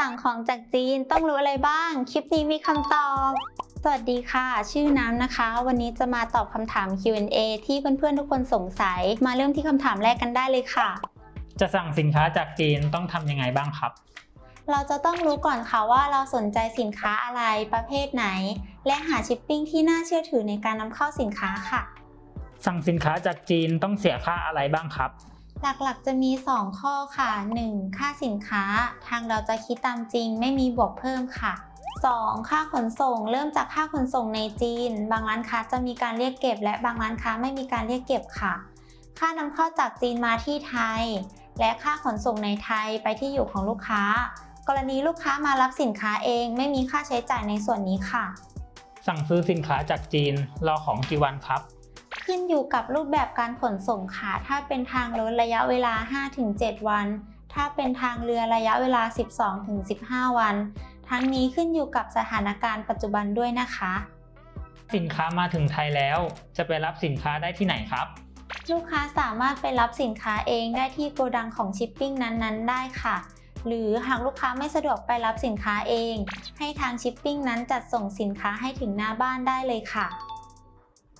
สั่งของจากจีนต้องรู้อะไรบ้าง คลิปนี้มีคำตอบ สวัสดีค่ะ ชื่อน้ำนะคะ วันนี้จะมาตอบคำถาม Q&A ที่เพื่อนๆทุกคนสงสัย มาเริ่มที่คำถามแรกกันได้เลยค่ะ จะสั่งสินค้าจากจีนต้องทำยังไงบ้างครับ เราจะต้องรู้ก่อนค่ะว่าเราสนใจสินค้าอะไรประเภทไหน และหาชิปปิ้งที่น่าเชื่อถือในการนำเข้าสินค้าค่ะ สั่งสินค้าจากจีนต้องเสียค่าอะไรบ้างครับ หลักๆ จะมี 2 ข้อค่ะ 1. ค่าสินค้า ทางเราจะคิดตามจริง ไม่มีบวกเพิ่มค่ะ 2. ค่าขนส่ง เริ่มจากค่าขนส่งในจีน บางร้านค้าจะมีการเรียกเก็บ และบางร้านค้าไม่มีการเรียกเก็บค่ะ ค่านำเข้าจากจีนมาที่ไทย และค่าขนส่งในไทยไปที่อยู่ของลูกค้า กรณีลูกค้ามารับสินค้าเอง ไม่มีค่าใช้จ่ายในส่วนนี้ค่ะ สั่งซื้อสินค้าจากจีน รอของกี่วันครับ ขึ้นอยู่กับรูปแบบการขนส่งค่ะ ถ้าเป็นทางรถระยะเวลา 5-7 วัน ถ้าเป็นทางเรือระยะเวลา 12-15 วัน ทั้งนี้ขึ้นอยู่กับสถานการณ์ปัจจุบันด้วยนะคะ สินค้ามาถึงไทยแล้ว จะไปรับสินค้าได้ที่ไหนครับ ลูกค้าสามารถไปรับสินค้าเองได้ที่โกดังของชิปปิ้งนั้นๆ ได้ค่ะ หรือหากลูกค้าไม่สะดวกไปรับสินค้าเอง ให้ทางชิปปิ้งนั้นจัดส่งสินค้าให้ถึงหน้าบ้านได้เลยค่ะ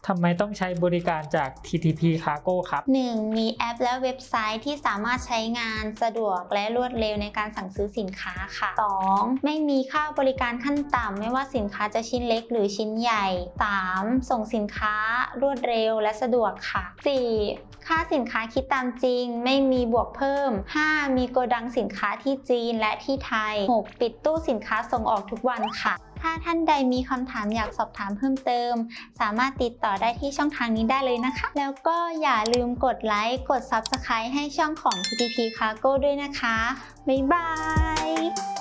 ทำไมต้องใช้บริการจาก TTP Cargo ครับ 1. มีแอปและเว็บไซต์ที่สามารถใช้งานสะดวกและรวดเร็วในการสั่งซื้อสินค้าค่ะ 2. ไม่มีค่าบริการขั้นต่ำไม่ว่าสินค้าจะชิ้นเล็กหรือชิ้นใหญ่ 3. ส่งสินค้ารวดเร็วและสะดวกค่ะ 4. ค่าสินค้าคิดตามจริง ไม่มีบวกเพิ่ม 5. มีโกดังสินค้าที่จีนและที่ไทย 6. ปิดตู้สินค้าส่งออกทุกวันค่ะ ถ้าท่านใดมีคำถามอยากสอบถามเพิ่มเติม สามารถติดต่อได้ที่ช่องทางนี้ได้เลยนะคะ แล้วก็อย่าลืมกดไลค์ กด Subscribe ให้ช่องของ TTP Cargo ด้วยนะคะ บ๊ายบาย